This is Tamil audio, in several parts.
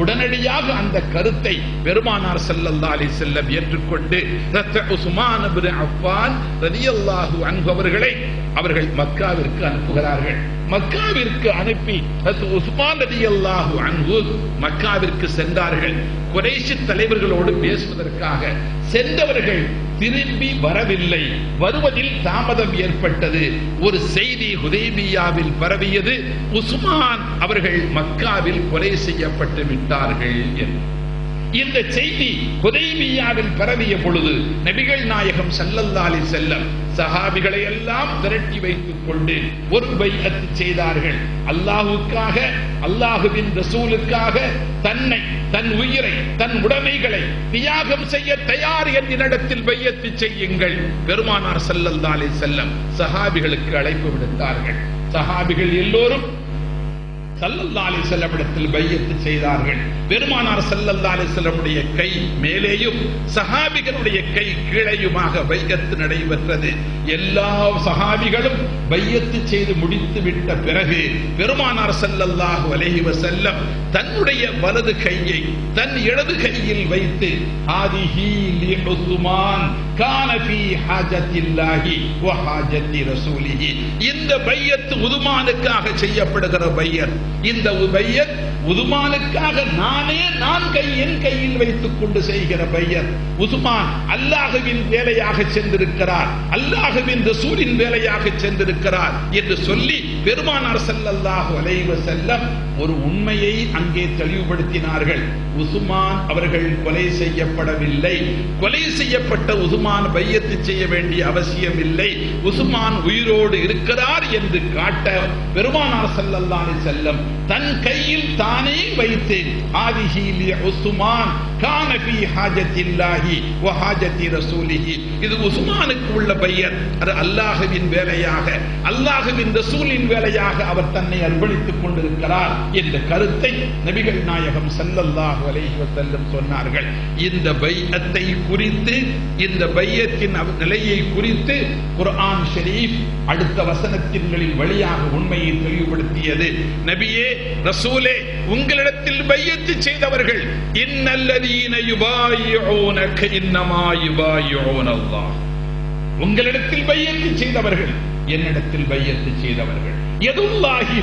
உடனடியாக அந்த கருத்தை பெருமானார் செல்லல்லா அலி செல்லம் ஏற்றுக்கொண்டு ரத்த அப்பான் ரதியல்லாஹு அஃபான் அவர்களை அவர்கள் மக்காவிற்கு அனுப்புகிறார்கள். மக்காவிற்கு அனுப்பி உஸ்மான் உஸ்மான் ரலியல்லாஹு அன்பு மக்காவிற்கு சென்றார்கள். குறைசி தலைவர்களோடு பேசுவதற்காக சென்றவர்கள் திரும்பி வரவில்லை. வருவதில் தாமதம் ஏற்பட்டது. ஒரு செய்தி ஹுதேபியாவில் பரவியது. உஸ்மான் அவர்கள் மக்காவில் கொலை செய்யப்பட்டு விட்டார்கள் என்று. இந்த செய்தி ஹுதைபியாவில் பரவிய பொழுது நபிகள் நாயகம் ஸல்லல்லாஹு செல்லம் சஹாபிகளை எல்லாம் திரட்டி வைத்துக் கொண்டு ஒரு பைஅத் செய்தார்கள். அல்லாஹுக்காக அல்லாஹுவின் ரசூலுக்காக தன்னை தன் உயிரை தன் உடைமைகளை தியாகம் செய்ய தயார் என்னிடத்தில் பையத்து செய்யுங்கள். பெருமானார் ஸல்லல்லாஹு செல்லம் சஹாபிகளுக்கு அழைப்பு விடுத்தார்கள். சஹாபிகள் எல்லோரும் சல்லல்லா அலி செல்லமிடத்தில் பையத்து செய்தார்கள். பெருமானார் சல்லல்லா அலி செல்லமுடைய கை மேலேயும் சஹாபிகளுடைய கை கீழையுமாக பையத்து நடைபெற்றது. எல்லா சஹாபிகளும் பையத்து செய்து முடித்து விட்ட பிறகு பெருமானார் சல்லல்லாஹு அலைஹி செல்லம் தன்னுடைய வலது கையை தன் இடது கையில் வைத்து ஹாதிஹி லி உஸ்மான் கான ஃபீ ஹாஜத்தில்லாஹி வ ஹாஜத்தி ரசூலிஹி. இந்த பையத்து உதுமானுக்காக செய்யப்படுகிற பையத் இந்த பையத் உதுமானுக்காக நானே நான் கை என் கையில் வைத்துக் கொண்டு செய்கிற பையன். உதுமான் அல்லாஹுவின் வேலையாக சென்றிருக்கிறார். அல்லாஹுவின் ரசூலின் வேலையாக சென்றிருக்கிறார் என்று சொல்லி பெருமானார் ஸல்லல்லாஹு அலைஹி செல்லம் ஒரு உண்மையை அங்கே தெளிவுபடுத்தினார்கள். உசுமான் அவர்கள் கொலை செய்யப்படவில்லை. கொலை செய்யப்பட்ட உசுமான் பையத்து செய்ய வேண்டிய அவசியம் இல்லை உசுமான் உயிரோடு இருக்கிறார் என்று காட்ட பெருமானார் செல்லல்லாரி செல்லம் தன் கையில் தானே வைத்தேன். ஆதிஹீலிய உசுமான் கானபி கான ஃபீ ஹாஜத்தில்லாஹி வ ஹாஜத்தி ரசூலிஹி இது உஸ்மானுக்கு உள்ள பையன் அது அல்லாஹுவின் வேலையாக அல்லாஹுவின் ரசூலின் வேலையாக அவர் தன்னை அர்ப்பணித்துக் கொண்டிருக்கிறார் என்ற கருத்தை நபிகள் நாயகம் ஸல்லல்லாஹு அலைஹி வஸல்லம் சொன்னார்கள் இந்த பையத்தை குறித்து இந்த பையத்தின் நிலையை குறித்து குர்ஆன் ஷரீஃப் அடுத்த வசனத்தின்களின் வழியாக உண்மையை தெளிவுபடுத்தியது நபியே ரசூலே உங்களிடத்தில் பையத்து செய்தவர்கள் இன்னல்லதீன உங்களிடத்தில் பையத்து செய்தவர்கள் என்னிடத்தில் பையத்து செய்தவர்கள். எதுல்லாஹி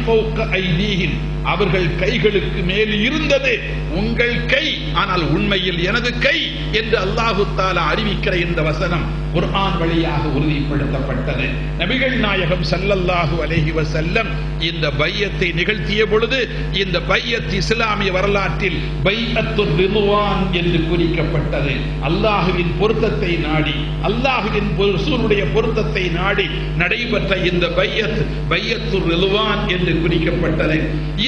அவர்கள் கைகளுக்கு மேல் இருந்தது உங்கள் கை ஆனால் உண்மையில் எனது கை என்று அல்லாஹு தாலா அறிவிக்கிற இந்த வசனம் குர்ஆன் வழியாக உறுதிப்படுத்தப்பட்டது. நபிகள் நாயகம் சல்லல்லாஹு அலஹி வசல்லம் இந்த பையத்தை நிகழ்த்திய பொழுது இந்த பையத் இஸ்லாமிய வரலாற்றில் பையத்து ரிதுவான் என்று குறிக்கப்பட்டது. அல்லாஹுவின் பொருத்தத்தை நாடி அல்லாஹுவின் ரசூலுடைய பொருத்தத்தை நாடி நடைபெற்ற இந்த பையத் பையத்து ரிதுவான் என்று குறிக்கப்பட்டது.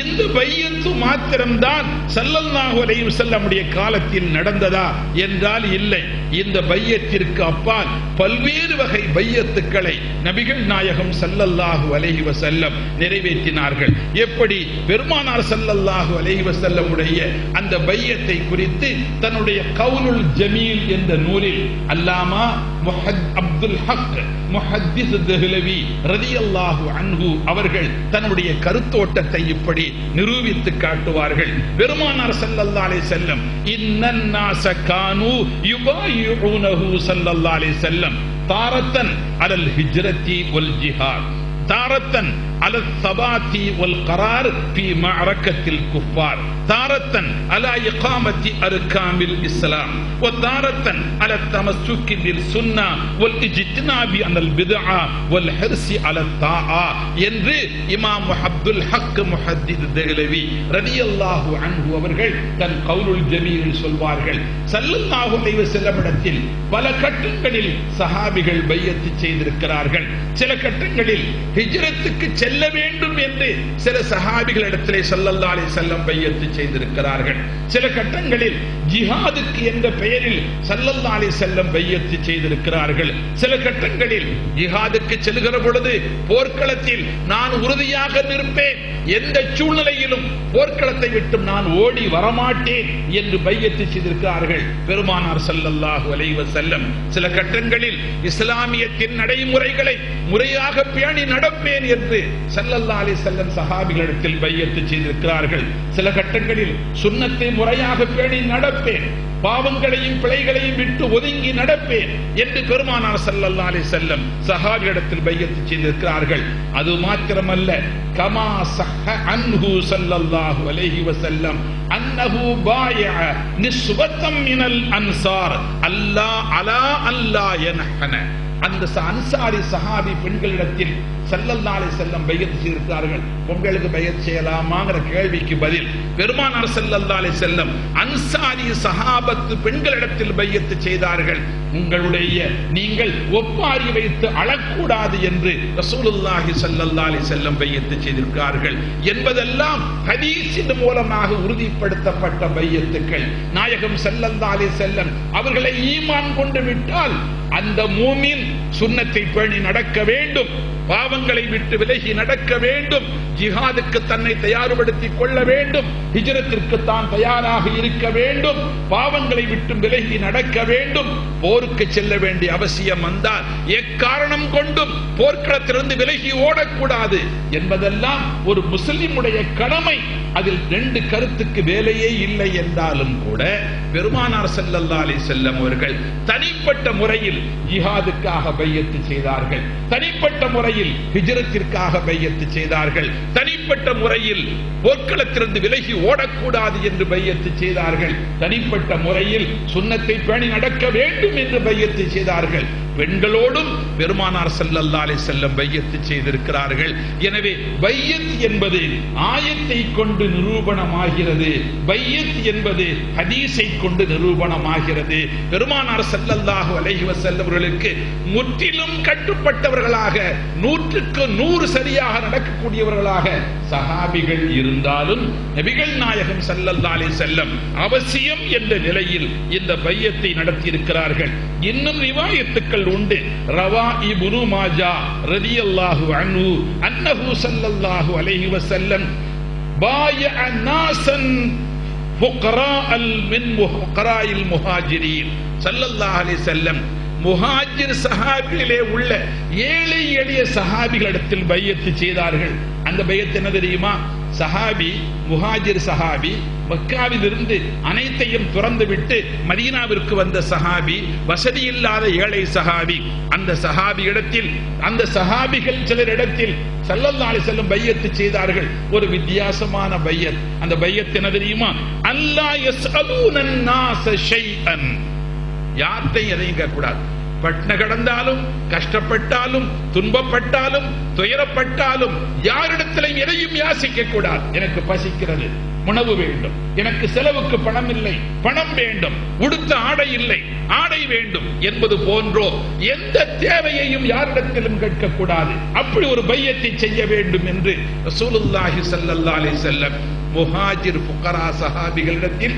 இந்த பையத்து மாத்திரம்தான் சல்லல்லாஹு அலைஹி வஸல்லமுடைய காலத்தில் நடந்ததா? என்றால் இல்லை. இந்த பையத்திற்கு அப்பால் பல்வேறு வகை பையத்துக்களை நபிகள் நாயகம் சல்லல்லாஹு அலைஹி வஸல்லம் நிறைவேற்றினார்கள். எப்படி பெருமானார் ஸல்லல்லாஹு அலைஹி வஸல்லமுடைய அந்த பையத்தை குறித்து தன்னுடைய கவுலுல் ஜமீல் என்ற நூலில் அல்லாமா முஹத் அப்துல் ஹக் முஹத்திஸ் தெஹ்லவி ரலியல்லாஹு அன்ஹு அவர்கள் தன்னுடைய கருத்தோட்டத்தை இப்படி நிரூபித்து காட்டுவார்கள். பெருமானார் சல்லல்லா அலைஹி செல்லம் இன்னன் நாஸ கானு யுபாயுனஹு சல்லல்லா அலைஹி வஸல்லம் وسلم تارة على الهجرة والجهاد تارة على الثبات والقرار في معركة الكفار. تارة على إقامة أركان الإسلام وتارة على التمسك بالسنة والاجتناب عن البدعة والحرص على الطاعة என்று இமாம் அப்துல் ஹக் முஹத்தித் தெஹ்லவி ரலியல்லாஹு அன்ஹு அவர்கள் தன் கவுலுல் ஜமீலில் சொல்வார்கள் ஸல்லல்லாஹு அலைஹி வஸல்லமிடத்தில் பல கட்டங்களில் சஹாபிகள் பையத்து செய்திருக்கிறார்கள் சில கட்டங்களில் ஹிஜ்ரத்துக்கு செல்ல வேண்டும் என்று சில சஹாபிகளிடத்திலே ஸல்லல்லாஹு அலைஹி வஸல்லம் பையத்து செய்திருக்கிறார்கள். சில கட்டங்களில் ஜிஹாதுக்கு என்ற பெயரில் சல்லல்லா அலி செல்லம் பையத்து செய்திருக்கிறார்கள். சில கட்டங்களில் ஜிஹாதுக்கு செல்கிற பொழுது போர்க்களத்தில் நான் உறுதியாக நிற்பேன். எந்த சூழ்நிலையிலும் போர்க்களத்தை விட்டு நான் ஓடி வரமாட்டேன் என்று பையத்து செய்திருக்கிறார்கள் பெருமானார் சல்லல்லாஹு அலைவ செல்லம் சில கட்டங்களில் இஸ்லாமியத்தின் நடைமுறைகளை முறையாக பேணி நடப்பேன் என்று சல்லல்லா அலி செல்லம் சஹாபிகளிடத்தில் பையத்து செய்திருக்கிறார்கள். சில கட்டங்கள் கட்டங்களில் சுண்ணத்தை முறையாக பேணி நடப்பேன். பாவங்களையும் பிழைகளையும் விட்டு ஒதுங்கி நடப்பேன் என்று பெருமானார் ஸல்லல்லாஹு அலைஹி வஸல்லம் சஹாபிகளிடத்தில் பையத்து செய்திருக்கிறார்கள். அது மாத்திரமல்ல. கமா சஹ அன்ஹு சல்லல்லாஹு அலைஹி வஸல்லம் அன்னஹு பாய நிஸ்வத்தம் மினல் அன்சார். அல்லா அலா அல்லா எனஹன அந்த அன்சாரி சஹாபி பெண்களிடத்தில் செல்லல்லாலை செல்லம் பையத் செய்திருக்கிறார்கள் உங்களுக்கு பையத் செய்யலாமாங்கிற கேள்விக்கு பதில் பெருமானார் செல்லல்லாலை செல்லம் அன்சாரி சஹாபத்து பெண்களிடத்தில் பையத்து செய்தார்கள். உங்களுடைய நீங்கள் ஒப்பாரி வைத்து அழக்கூடாது என்று ரசூலுல்லாஹி சல்லல்லாஹி செல்லம் பையத்து செய்திருக்கிறார்கள். என்பதெல்லாம் ஹதீஸின் மூலமாக உறுதிப்படுத்தப்பட்ட பையத்துக்கள் நாயகம் செல்லந்தாலே செல்லம் அவர்களை ஈமான் கொண்டு விட்டால் அந்த மூமின் சுண்ணத்தை பேணி நடக்க வேண்டும். பாவங்களை விட்டு விலகி நடக்க வேண்டும். ஜிஹாதுக்கு தன்னை தயார்படுத்திக் கொள்ள வேண்டும். ஹிஜரத்திற்கு தான் தயாராக இருக்க வேண்டும். பாவங்களை விட்டு விலகி நடக்க வேண்டும். போருக்கு செல்ல வேண்டிய அவசியம் வந்தால் எக்காரணம் கொண்டும் போர்க்களத்திலிருந்து விலகி ஓடக்கூடாது என்பதெல்லாம் ஒரு முஸ்லிமுடைய கடமை. அதில் ரெண்டு கருத்துக்கு வேலையே இல்லை என்றாலும் கூட பெருமானார் செல்லல்லா அலி செல்லம் அவர்கள் தனிப்பட்ட முறையில் ஜிஹாதுக்காக பையத்து செய்தார்கள். தனிப்பட்ட முறையில் ஹிஜரத்திற்காக பையத்து செய்தார்கள். தனிப்பட்ட முறையில் போர்க்களத்திலிருந்து விலகி ஓடக்கூடாது என்று பையத்து செய்தார்கள். தனிப்பட்ட முறையில் சுண்ணத்தை பேணி நடக்க வேண்டும் என்று பையத்து செய்தார்கள். பெண்களோடும் பெருமானார் செல்லல்லா அலைஹி செல்லம் பையத்து செய்திருக்கிறார்கள். எனவே பையத் என்பது ஆயத்தை கொண்டு நிரூபணமாகிறது. பையத் என்பது ஹதீஸை கொண்டு நிரூபணமாகிறது. பெருமானார் செல்லல்லாஹு அலைஹி செல்லவர்களுக்கு முற்றிலும் கட்டுப்பட்டவர்களாக நூற்றுக்கு நூறு சரியாக நடக்கக்கூடியவர்களாக சஹாபிகள் இருந்தாலும் நபிகள் நாயகம் செல்லல்லா அலைஹி செல்லம் அவசியம் என்ற நிலையில் இந்த பையத்தை நடத்தி இருக்கிறார்கள் இன்னும் ரிவாயத்துக்கள் உண்டு ரவா இப்னு மாஜா ரலியல்லாஹு அன்ஹு அன்னஹு ஸல்லல்லாஹு அலைஹி வஸல்லம் بايع ناسا فقراء من فقراء المهاجرين صلى الله عليه وسلم முஹாஜிர் சஹாபிகளிலே உள்ள ஏழை எளிய சஹாபிகளிடத்தில் பையத்து செய்தார்கள் அந்த பையத்து என்ன தெரியுமா சஹாபி முஹாஜிர் சஹாபி மக்காவிலிருந்து அனைத்தையும் துறந்து விட்டு மதீனாவிற்கு வந்த சஹாபி வசதி இல்லாத ஏழை சஹாபி. அந்த சஹாபி இடத்தில் அந்த சஹாபிகள் சிலரிடத்தில் இடத்தில் அலைஹி செல்லும் பையத்து செய்தார்கள். ஒரு வித்தியாசமான பையத். அந்த பையத் என்ன தெரியுமா? அல்லா யஸ்அலூனன் நாஸ ஷைஅன். யார்த்தையும் எதையும் கேட்கக்கூடாது. பட்ன கடந்தாலும் கஷ்டப்பட்டாலும் துன்பப்பட்டாலும் துயரப்பட்டாலும் யாரிடத்திலும் எதையும் யாசிக்க கூடாது. எனக்கு பசிக்கிறது உணவு வேண்டும். எனக்கு செலவுக்கு பணம் இல்லை பணம் வேண்டும். உடுத்த ஆடை இல்லை ஆடை வேண்டும் என்பது போன்றோ எந்த தேவையையும் யாரிடத்திலும் கேட்கக்கூடாது அப்படி ஒரு பையத்தை செய்ய வேண்டும் என்று ரசூலுல்லாஹி ஸல்லல்லாஹு அலைஹி வஸல்லம் முஹாஜிர் புகரா சஹாபிகளிடத்தில்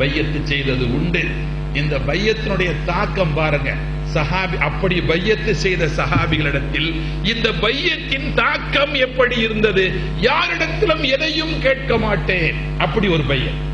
பையத்து செய்தது உண்டு. இந்த பையத்தினுடைய தாக்கம் பாருங்க. சஹாபி அப்படி பையத்து செய்த சஹாபிகளிடத்தில் இந்த பையத்தின் தாக்கம் எப்படி இருந்தது? யாரிடத்திலும் எதையும் கேட்க மாட்டேன். அப்படி ஒரு பையன்.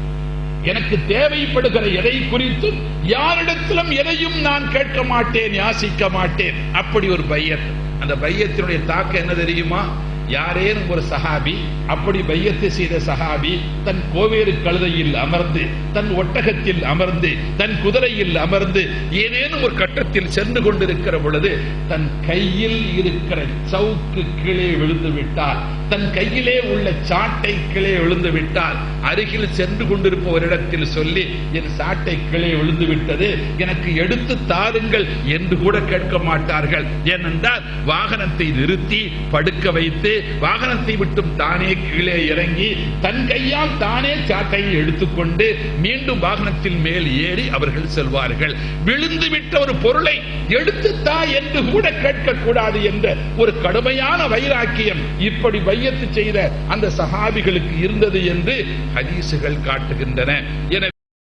எனக்கு தேவைப்படுகிற எதை குறித்தும் யாரிடத்திலும் எதையும் நான் கேட்க மாட்டேன் யாசிக்க மாட்டேன். அப்படி ஒரு பையன். அந்த பையத்தினுடைய தாக்கம் என்ன தெரியுமா? யாரேனும் ஒரு சஹாபி? அப்படி பையத்து செய்த சஹாபி தன் கோவேறு கழுதையில் அமர்ந்து தன் ஒட்டகத்தில் அமர்ந்து தன் குதிரையில் அமர்ந்து ஏதேனும் ஒரு கட்டத்தில் சென்று கொண்டிருக்கிற பொழுது தன் கையில் இருக்கிற சவுக்கு கீழே விழுந்து விட்டால் தன் கையிலே உள்ள சாட்டை கீழே விழுந்து விட்டால் அருகில் சென்று கொண்டிருப்பவரிடத்தில் சொல்லி என் சாட்டை கீழே விழுந்து விட்டது எனக்கு எடுத்து தாருங்கள் என்று கூட கேட்க மாட்டார்கள். ஏனென்றால் வாகனத்தை நிறுத்தி படுக்க வைத்து வாகனத்தை விட்டும் தானே கீழே இறங்கி தன் கையால் தானே சாட்டையை எடுத்துக்கொண்டு மீண்டும் வாகனத்தில் மேல் ஏறி அவர்கள் செல்வார்கள். விழுந்து விட்ட ஒரு பொருளை எடுத்துத்தா என்று கூட கேட்கக்கூடாது என்ற ஒரு கடுமையான வைராக்கியம் இப்படி வையத்து செய்த அந்த சஹாபிகளுக்கு இருந்தது என்று ஹதீசுகள் காட்டுகின்றன. எனவே